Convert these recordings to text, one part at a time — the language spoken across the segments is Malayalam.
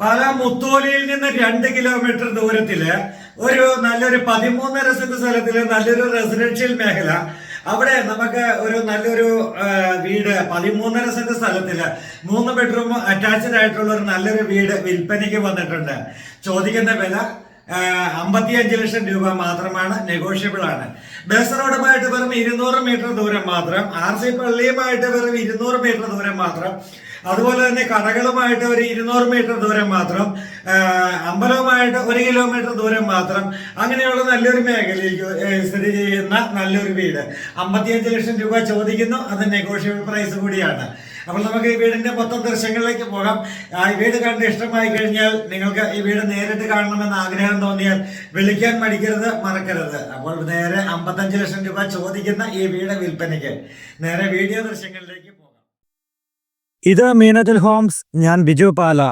പാല മുത്തോലിയിൽ നിന്ന് രണ്ട് കിലോമീറ്റർ ദൂരത്തിൽ ഒരു നല്ലൊരു പതിമൂന്നര സെന്റ് സ്ഥലത്തിൽ നല്ലൊരു റെസിഡൻഷ്യൽ മേഖല. അവിടെ നമുക്ക് ഒരു നല്ലൊരു വീട് പതിമൂന്നര സെന്റ് സ്ഥലത്തിൽ മൂന്ന് ബെഡ്റൂം അറ്റാച്ച്ഡ് ആയിട്ടുള്ള ഒരു നല്ലൊരു വീട് വിൽപ്പനയ്ക്ക് വന്നിട്ടുണ്ട്. ചോദിക്കുന്ന വില അമ്പത്തിയഞ്ച് ലക്ഷം രൂപ മാത്രമാണ് നെഗോഷ്യബിൾ ആണ്. ബസ് റോഡുമായിട്ട് വെറും ഇരുന്നൂറ് മീറ്റർ ദൂരം മാത്രം ആർ സി പള്ളിയുമായിട്ട് വെറും ഇരുന്നൂറ് മീറ്റർ ദൂരം മാത്രം അതുപോലെ തന്നെ കടകളുമായിട്ട് ഒരു ഇരുന്നൂറ് മീറ്റർ ദൂരം മാത്രം അമ്പലവുമായിട്ട് ഒരു കിലോമീറ്റർ ദൂരം മാത്രം അങ്ങനെയുള്ള നല്ലൊരു മേഖലയിൽ ഏ, സ്ഥിതി ചെയ്യുന്ന നല്ലൊരു വീട്. അമ്പത്തിയഞ്ച് ലക്ഷം രൂപ ചോദിക്കുന്നു അത് നെഗോഷ്യബിൾ പ്രൈസ് കൂടിയാണ്. അപ്പോൾ നമുക്ക് ഈ വീടിന്റെ മൊത്തം ദൃശ്യങ്ങളിലേക്ക് പോകാം. ഈ വീട് കണ്ട് ഇഷ്ടമായി കഴിഞ്ഞാൽ നിങ്ങൾക്ക് ഈ വീട് നേരിട്ട് കാണണമെന്ന് ആഗ്രഹം തോന്നിയാൽ വിളിക്കാൻ മടിക്കരുത് മറക്കരുത്. അപ്പോൾ നേരെ അമ്പത്തഞ്ച് ലക്ഷം രൂപ ചോദിക്കുന്ന ഈ വീട് വിൽപ്പനയ്ക്ക്. നേരെ വീഡിയോ ദൃശ്യങ്ങളിലേക്ക് ഇത് മീനത്തിൽ ഹോംസ് ഞാൻ ബിജു പാല.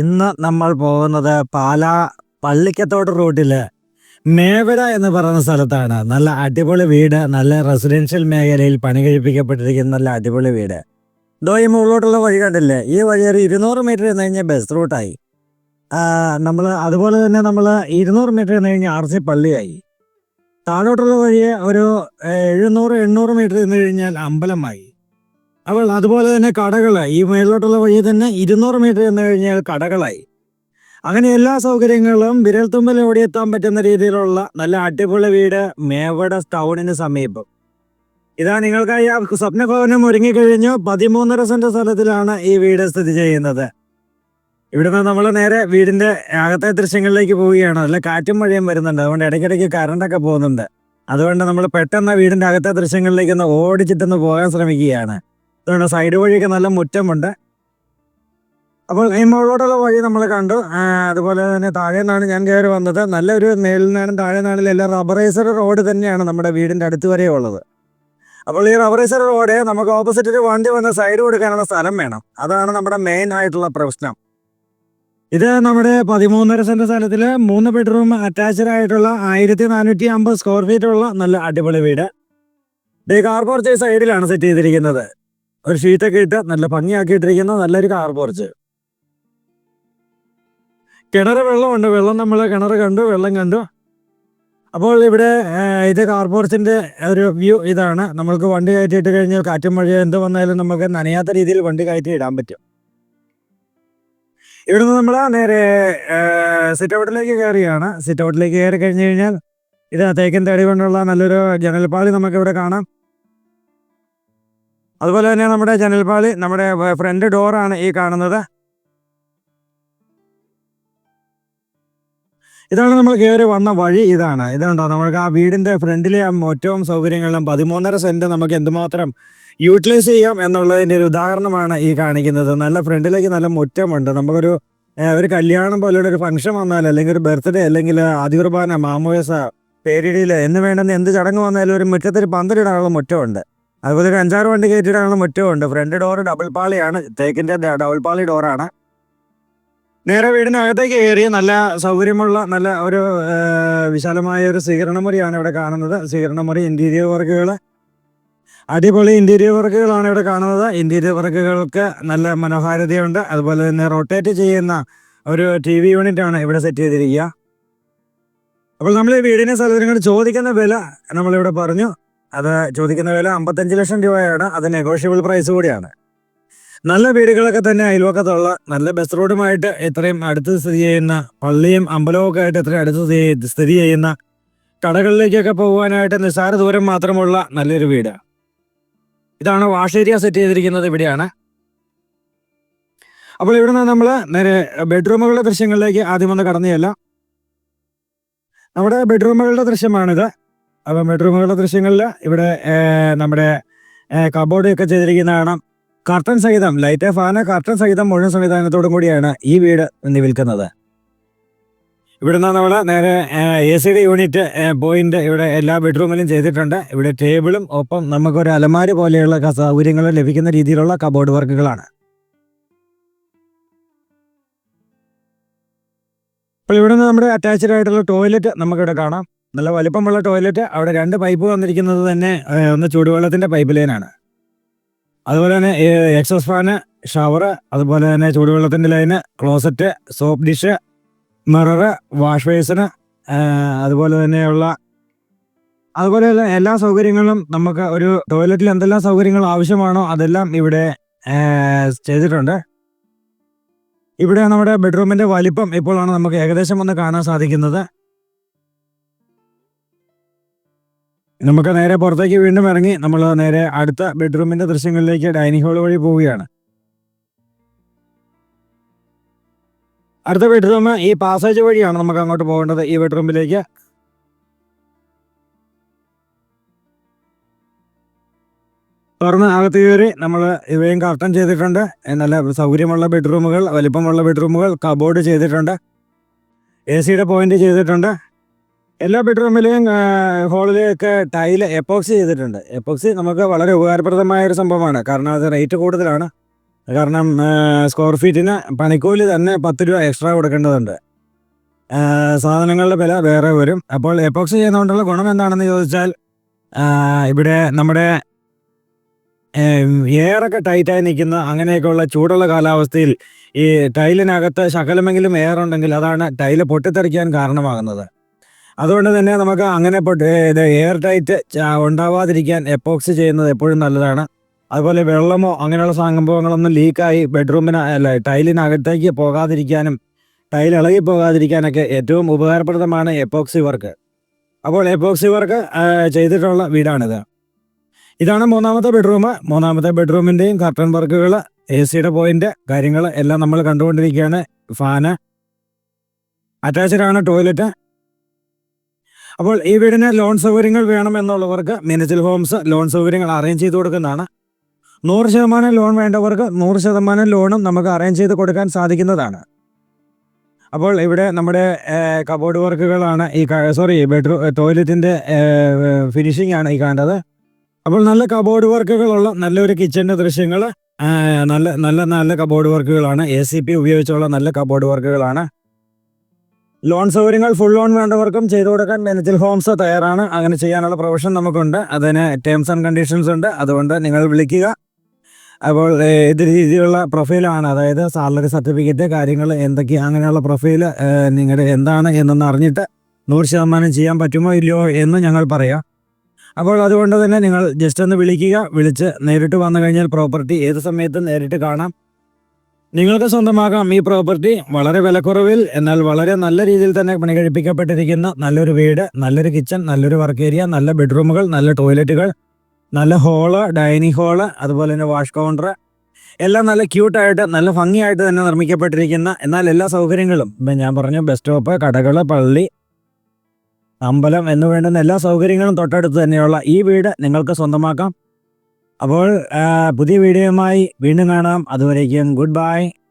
ഇന്ന് നമ്മൾ പോകുന്നത് പാല പള്ളിക്കത്തോട് റൂട്ടിൽ. മേവര എന്ന് പറയുന്ന സ്ഥലത്താണ്. നല്ല അടിപൊളി വീട് നല്ല റെസിഡൻഷ്യൽ മേഖലയിൽ പണി കഴിപ്പിക്കപ്പെട്ടിരിക്കുന്ന നല്ല അടിപൊളി വീട്. ഇതോ ഈ മുകളിലോട്ടുള്ള വഴി കണ്ടില്ലേ? ഈ വഴി ഒരു ഇരുന്നൂറ് മീറ്റർ എന്ന് കഴിഞ്ഞാൽ ബസ് റൂട്ടായി നമ്മൾ അതുപോലെ തന്നെ നമ്മൾ ഇരുന്നൂറ് മീറ്റർ എന്ന് കഴിഞ്ഞാൽ ആർ സി പള്ളിയായി. താഴോട്ടുള്ള വഴി ഒരു എഴുന്നൂറ് എണ്ണൂറ് മീറ്റർ എന്ന് കഴിഞ്ഞാൽ അമ്പലമായി. അപ്പോൾ അതുപോലെ തന്നെ കടകളായി. ഈ മേളിലോട്ടുള്ള വഴി തന്നെ ഇരുന്നൂറ് മീറ്റർ എന്ന് കഴിഞ്ഞാൽ കടകളായി. അങ്ങനെ എല്ലാ സൗകര്യങ്ങളും വിരൽത്തുമ്പിൽ എത്താൻ പറ്റുന്ന രീതിയിലുള്ള നല്ല അടിപൊളി വീട് മേവട ടൗണിന് സമീപം. ഇതാ നിങ്ങൾക്കായി ആ സ്വപ്നഭവനം ഒരുങ്ങിക്കഴിഞ്ഞു. പതിമൂന്നര സെന്റ് സ്ഥലത്തിലാണ് ഈ വീട് സ്ഥിതി ചെയ്യുന്നത്. ഇവിടുന്ന് നമ്മൾ നേരെ വീടിന്റെ അകത്തെ ദൃശ്യങ്ങളിലേക്ക് പോവുകയാണ്. നല്ല കാറ്റും മഴയും വരുന്നുണ്ട്. അതുകൊണ്ട് ഇടയ്ക്കിടയ്ക്ക് കറണ്ടൊക്കെ പോകുന്നുണ്ട്. അതുകൊണ്ട് നമ്മൾ പെട്ടെന്ന് വീടിന്റെ അകത്തെ ദൃശ്യങ്ങളിലേക്ക് ഒന്ന് ഓടിച്ചിട്ടൊന്ന് പോകാൻ ശ്രമിക്കുകയാണ്. അതുകൊണ്ട് സൈഡ് വഴിയൊക്കെ നല്ല മുറ്റമുണ്ട്. അപ്പോൾ ഈ മുകളിലോട്ടുള്ള വഴി നമ്മൾ കണ്ടു. അതുപോലെ തന്നെ താഴെ നിന്നാണ് ഞാൻ കയറി വന്നത്. നല്ലൊരു മേലിൽ നിന്നാണ് താഴെ നിന്നാണ് എല്ലാം റബ്ബറൈസർ റോഡ് തന്നെയാണ് നമ്മുടെ വീടിന്റെ അടുത്ത് വരെ ഉള്ളത്. അപ്പോൾ ഈ റബ്ബറൈസർ റോഡ് നമുക്ക് ഓപ്പോസിറ്റ് ഒരു വണ്ടി വന്ന് സൈഡ് കൊടുക്കാനുള്ള സ്ഥലം വേണം. അതാണ് നമ്മുടെ മെയിൻ ആയിട്ടുള്ള പ്രശ്നം. ഇത് നമ്മുടെ പതിമൂന്നര സെന്റ് സ്ഥലത്തിൽ മൂന്ന് ബെഡ്റൂം അറ്റാച്ച്ഡ് ആയിട്ടുള്ള ആയിരത്തി നാനൂറ്റി അമ്പത് സ്ക്വയർ ഫീറ്റ് ഉള്ള നല്ല അടിപൊളി വീട്. ഈ കാർ പോർച്ച് സൈഡിലാണ് സെറ്റ് ചെയ്തിരിക്കുന്നത്. ഒരു ഷീറ്റൊക്കെ ഇട്ട് നല്ല ഭംഗിയാക്കിയിട്ടിരിക്കുന്ന നല്ലൊരു കാർ പോർച്ച് കിണർ വെള്ളമുണ്ട്. വെള്ളം നമ്മൾ കിണർ കണ്ടു വെള്ളം കണ്ടു. അപ്പോൾ ഇവിടെ ഇത് കാർ പോർച്ചിന്റെ ഒരു വ്യൂ ഇതാണ്. നമ്മൾക്ക് വണ്ടി കയറ്റിയിട്ട് കഴിഞ്ഞാൽ കാറ്റും മഴയോ എന്ത് വന്നാലും നമുക്ക് നനയാത്ത രീതിയിൽ വണ്ടി കയറ്റി ഇടാൻ പറ്റും. ഇവിടുന്ന് നമ്മൾ നേരെ സിറ്റ് ഔട്ടിലേക്ക് കയറിയാണ്. സിറ്റ് ഔട്ടിലേക്ക് കയറി കഴിഞ്ഞ് കഴിഞ്ഞാൽ ഇത് തേക്കൻ തടി കൊണ്ടുള്ള നല്ലൊരു ജനൽപ്പാളി നമുക്കിവിടെ കാണാം. അതുപോലെ തന്നെ നമ്മുടെ ജനൽപാളി നമ്മുടെ ഫ്രണ്ട് ഡോറാണ് ഈ കാണുന്നത്. ഇതാണ് നമ്മൾ കയറി വന്ന വഴി ഇതാണ്. ഇതുണ്ടോ? നമുക്ക് ആ വീടിന്റെ ഫ്രണ്ടിലെ ആ മുറ്റവും സൗകര്യങ്ങളിലും പതിമൂന്നര സെന്റ് നമുക്ക് എന്തുമാത്രം യൂട്ടിലൈസ് ചെയ്യാം എന്നുള്ളതിന്റെ ഒരു ഉദാഹരണമാണ് ഈ കാണിക്കുന്നത്. നല്ല ഫ്രണ്ടിലേക്ക് നല്ല മുറ്റമുണ്ട്. നമുക്കൊരു ഒരു കല്യാണം പോലെയുള്ള ഒരു ഫംഗ്ഷൻ വന്നാൽ അല്ലെങ്കിൽ ഒരു ബർത്ത്ഡേ അല്ലെങ്കിൽ ആദികുർബാന മാമോയസ പേരിടിയിൽ എന്ന് വേണ്ടെന്ന് എന്ത് ചടങ്ങ് വന്നാലും ഒരു മുറ്റത്തിൽ പന്തലിടാനുള്ള മുറ്റമുണ്ട്. അതുപോലെ ഒരു അഞ്ചാറ് വണ്ടി കയറ്റിയിടാനുള്ള മുറ്റമുണ്ട് ഫ്രണ്ട് ഡോർ ഡബിൾ പാളിയാണ്. തേക്കിന്റെ ഡബിൾ പാളി ഡോറാണ് നേരെ വീടിനകത്തേക്ക് കയറി നല്ല സൗകര്യമുള്ള നല്ല ഒരു വിശാലമായ ഒരു സ്വീകരണമുറിയാണ് ഇവിടെ കാണുന്നത്. സ്വീകരണമുറി ഇന്റീരിയർ വർക്കുകൾ അടിപൊളി ഇന്റീരിയർ വർക്കുകളാണ് ഇവിടെ കാണുന്നത്. ഇന്റീരിയർ വർക്കുകൾക്ക് നല്ല മനോഹാരിതയുണ്ട്. അതുപോലെ തന്നെ റൊട്ടേറ്റ് ചെയ്യുന്ന ഒരു ടി വി യൂണിറ്റ് ആണ് ഇവിടെ സെറ്റ് ചെയ്തിരിക്കുക. അപ്പോൾ നമ്മൾ ഈ വീടിനെ സ്ഥലത്തിനോട് ചോദിക്കുന്ന വില നമ്മളിവിടെ പറഞ്ഞു. അത് ചോദിക്കുന്ന വില അമ്പത്തഞ്ച് ലക്ഷം രൂപയാണ്. അത് നെഗോഷ്യബിൾ പ്രൈസ് കൂടിയാണ്. നല്ല വീടുകളൊക്കെ തന്നെ അയൽവക്കത്തുള്ള നല്ല ബസ് റോഡുമായിട്ട് ഇത്രയും അടുത്ത് സ്ഥിതി ചെയ്യുന്ന പള്ളിയും അമ്പലവും ഒക്കെ ആയിട്ട് ഇത്രയും അടുത്ത് സ്ഥിതി- ചെയ്യുന്ന കടകളിലേക്കൊക്കെ പോകാനായിട്ട് നിസ്സാര ദൂരം മാത്രമുള്ള നല്ലൊരു വീട്. ഇതാണ് വാഷ് ഏരിയ സെറ്റ് ചെയ്തിരിക്കുന്നത് ഇവിടെയാണ്. അപ്പോൾ ഇവിടുന്ന് നമ്മൾ നേരെ ബെഡ്റൂമുകളുടെ ദൃശ്യങ്ങളിലേക്ക് ആദ്യം ഒന്ന് കടന്നു നമ്മുടെ ബെഡ്റൂമുകളുടെ ദൃശ്യമാണിത്. അപ്പം ബെഡ്റൂമുകളുടെ ദൃശ്യങ്ങളിൽ ഇവിടെ നമ്മുടെ കബോർഡ് ഒക്കെ ചെയ്തിരിക്കുന്ന കാണാം. കർട്ടൻ സഹിതം ലൈറ്റ് ഫാന് കർട്ടൻ സഹിതം മുഴുവൻ സംവിധാനത്തോടും കൂടിയാണ് ഈ വീട് നിന്ന് വിൽക്കുന്നത്. ഇവിടുന്ന് നമ്മൾ നേരെ A C D unit point ഇവിടെ എല്ലാ ബെഡ്റൂമിലും ചെയ്തിട്ടുണ്ട്. ഇവിടെ ടേബിളും ഒപ്പം നമുക്കൊരു അലമാരി പോലെയുള്ള സൗകര്യങ്ങൾ ലഭിക്കുന്ന രീതിയിലുള്ള കബോർഡ് വർക്കുകളാണ് അപ്പോൾ ഇവിടുന്ന് നമ്മുടെ അറ്റാച്ച്ഡ് ആയിട്ടുള്ള ടോയ്ലറ്റ് നമുക്കിവിടെ കാണാം. നല്ല വലിപ്പമുള്ള ടോയ്ലറ്റ് അവിടെ രണ്ട് പൈപ്പ് വന്നിരിക്കുന്നത് തന്നെ ഒന്ന് ചൂടുവെള്ളത്തിന്റെ പൈപ്പ് ലൈനാണ് അതുപോലെ തന്നെ എക്സോസ് ഫാന് ഷവർ അതുപോലെ തന്നെ ചൂടുവെള്ളത്തിന്റെ line closet soap dish mirror wash basin അതുപോലെ തന്നെയുള്ള അതുപോലെ എല്ലാ സൗകര്യങ്ങളും നമുക്ക് ഒരു ടോയ്ലറ്റിൽ എന്തെല്ലാം സൗകര്യങ്ങൾ ആവശ്യമാണോ അതെല്ലാം ഇവിടെ ചെയ്തിട്ടുണ്ട്. ഇവിടെ നമ്മുടെ ബെഡ്റൂമിന്റെ വലിപ്പം ഇപ്പോഴാണ് നമുക്ക് ഏകദേശം ഒന്ന് കാണാൻ സാധിക്കുന്നത്. നമുക്ക് നേരെ പുറത്തേക്ക് വീണ്ടും ഇറങ്ങി നമ്മൾ നേരെ അടുത്ത ബെഡ്റൂമിന്റെ ദൃശ്യങ്ങളിലേക്ക് ഡൈനിങ് ഹാൾ വഴി പോവുകയാണ്. അടുത്ത ബെഡ്റൂം ഈ പാസേജ് വഴിയാണ് നമുക്ക് അങ്ങോട്ട് പോകേണ്ടത് ഈ ബെഡ്റൂമിലേക്ക്. തുറന്ന് അകത്ത് കയറി നമ്മൾ ഇവയും കർട്ടൻ ചെയ്തിട്ടുണ്ട്. നല്ല സൗകര്യമുള്ള ബെഡ്റൂമുകൾ വലിപ്പമുള്ള ബെഡ്റൂമുകൾ കബോർഡ് ചെയ്തിട്ടുണ്ട്. എ സിയുടെ പോയിന്റ് ചെയ്തിട്ടുണ്ട്. എല്ലാ ബെഡ്റൂമിലെയും ഹോളിലെയൊക്കെ ടൈൽ എപ്പോക്സി ചെയ്തിട്ടുണ്ട്. എപ്പോക്സി നമുക്ക് വളരെ ഉപകാരപ്രദമായ ഒരു സംഭവമാണ്. കാരണം അത് റേറ്റ് കൂടുതലാണ്. കാരണം സ്ക്വയർ ഫീറ്റിന് പണിക്കൂലി തന്നെ പത്ത് രൂപ എക്സ്ട്രാ കൊടുക്കേണ്ടതുണ്ട്. സാധനങ്ങളുടെ വില വേറെ വരും. അപ്പോൾ എപ്പോക്സി ചെയ്യുന്നതുകൊണ്ടുള്ള ഗുണം എന്താണെന്ന് ചോദിച്ചാൽ ഇവിടെ നമ്മുടെ എയറൊക്കെ ടൈറ്റായി നിൽക്കുന്ന അങ്ങനെയൊക്കെയുള്ള ചൂടുള്ള കാലാവസ്ഥയിൽ ഈ ടൈലിനകത്ത് ശകലമെങ്കിലും എയർ ഉണ്ടെങ്കിൽ അതാണ് ടൈൽ പൊട്ടിത്തെറിക്കാൻ കാരണമാകുന്നത്. അതുകൊണ്ട് തന്നെ നമുക്ക് അങ്ങനെ എയർ ടൈറ്റ് ഉണ്ടാവാതിരിക്കാൻ എപ്പോക്സ് ചെയ്യുന്നത് എപ്പോഴും നല്ലതാണ്. അതുപോലെ വെള്ളമോ അങ്ങനെയുള്ള സംഭവങ്ങളൊന്നും ലീക്കായി ബെഡ്റൂമിന് അല്ല ടൈലിനകത്തേക്ക് പോകാതിരിക്കാനും ടൈൽ ഇളകി പോകാതിരിക്കാനൊക്കെ ഏറ്റവും ഉപകാരപ്രദമാണ് എപ്പോക്സി വർക്ക് അപ്പോൾ എപ്പോക്സി വർക്ക് ചെയ്തിട്ടുള്ള വീടാണിത്. ഇതാണ് മൂന്നാമത്തെ ബെഡ്റൂം മൂന്നാമത്തെ ബെഡ്റൂമിന്റെയും കർട്ടൺ വർക്കുകൾ എ സിയുടെ പോയിന്റ് കാര്യങ്ങൾ എല്ലാം നമ്മൾ കണ്ടുകൊണ്ടിരിക്കുകയാണ്. ഫാന് അറ്റാച്ച്ഡ് ആണ് ടോയ്ലറ്റ് അപ്പോൾ ഈ വീടിന് ലോൺ സൗകര്യങ്ങൾ വേണം എന്നുള്ളവർക്ക് മിനിച്ചിൽ ഹോംസ് ലോൺ സൗകര്യങ്ങൾ അറേഞ്ച് ചെയ്ത് കൊടുക്കുന്നതാണ്. നൂറ് ശതമാനം ലോൺ വേണ്ടവർക്ക് നൂറ് ശതമാനം ലോണും നമുക്ക് അറേഞ്ച് ചെയ്ത് കൊടുക്കാൻ സാധിക്കുന്നതാണ്. അപ്പോൾ ഇവിടെ നമ്മുടെ കബോർഡ് വർക്കുകളാണ് ഈ സോറി ബെഡ്റൂം ടോയ്ലറ്റിന്റെ ഫിനിഷിംഗ് ആണ് ഈ കണ്ടത് അപ്പോൾ നല്ല കബോർഡ് വർക്കുകളുള്ള നല്ലൊരു കിച്ചണിന്റെ ദൃശ്യങ്ങൾ നല്ല നല്ല നല്ല കബോർഡ് വർക്കുകളാണ് എ സി പി ഉപയോഗിച്ചുള്ള നല്ല കബോർഡ് വർക്കുകളാണ് ലോൺ സൗകര്യങ്ങൾ ഫുൾ ലോൺ വേണ്ടവർക്കും ചെയ്തു കൊടുക്കാൻ മെനച്ചിൽ ഹോംസ് തയ്യാറാണ്. അങ്ങനെ ചെയ്യാനുള്ള പ്രൊവിഷൻ നമുക്കുണ്ട്. അതിന് ടേംസ് ആൻഡ് കണ്ടീഷൻസ് ഉണ്ട്. അതുകൊണ്ട് നിങ്ങൾ വിളിക്കുക. അപ്പോൾ ഏത് രീതിയിലുള്ള പ്രൊഫൈലാണ് അതായത് സാലറി സർട്ടിഫിക്കറ്റ് കാര്യങ്ങൾ എന്തൊക്കെയാണ് അങ്ങനെയുള്ള പ്രൊഫൈൽ നിങ്ങളുടെ എന്താണ് എന്നൊന്ന് അറിഞ്ഞിട്ട് നൂറ് ശതമാനം ചെയ്യാൻ പറ്റുമോ ഇല്ലയോ എന്ന് ഞങ്ങൾ പറയാം. അപ്പോൾ അതുകൊണ്ട് തന്നെ നിങ്ങൾ ജസ്റ്റ് ഒന്ന് വിളിക്കുക. വിളിച്ച് നേരിട്ട് വന്നു കഴിഞ്ഞാൽ പ്രോപ്പർട്ടി ഏത് സമയത്തും നേരിട്ട് കാണാം. നിങ്ങൾക്ക് സ്വന്തമാകാം ഈ പ്രോപ്പർട്ടി. വളരെ വിലക്കുറവിൽ എന്നാൽ വളരെ നല്ല രീതിയിൽ തന്നെ പണി കഴിപ്പിക്കപ്പെട്ടിരിക്കുന്ന നല്ലൊരു വീട് നല്ലൊരു കിച്ചൺ നല്ലൊരു വർക്ക് ഏരിയ നല്ല ബെഡ്റൂമുകൾ നല്ല ടോയ്ലറ്റുകൾ നല്ല ഹോൾ ഡൈനിങ് ഹോൾ അതുപോലെ തന്നെ വാഷ് കൗണ്ടർ എല്ലാം നല്ല ക്യൂട്ടായിട്ട് നല്ല ഭംഗിയായിട്ട് തന്നെ നിർമ്മിക്കപ്പെട്ടിരിക്കുന്ന എന്നാൽ എല്ലാ സൗകര്യങ്ങളും ഇപ്പം ഞാൻ പറഞ്ഞു ബസ് സ്റ്റോപ്പ് കടകൾ പള്ളി അമ്പലം എന്ന് വേണ്ടുന്ന എല്ലാ സൗകര്യങ്ങളും തൊട്ടടുത്ത് തന്നെയുള്ള ഈ വീട് നിങ്ങൾക്ക് സ്വന്തമാക്കാം. അപ്പോൾ പുതിയ വീഡിയോയുമായി വീണ്ടും കാണാം. അതുവരേക്കും ഗുഡ് ബൈ.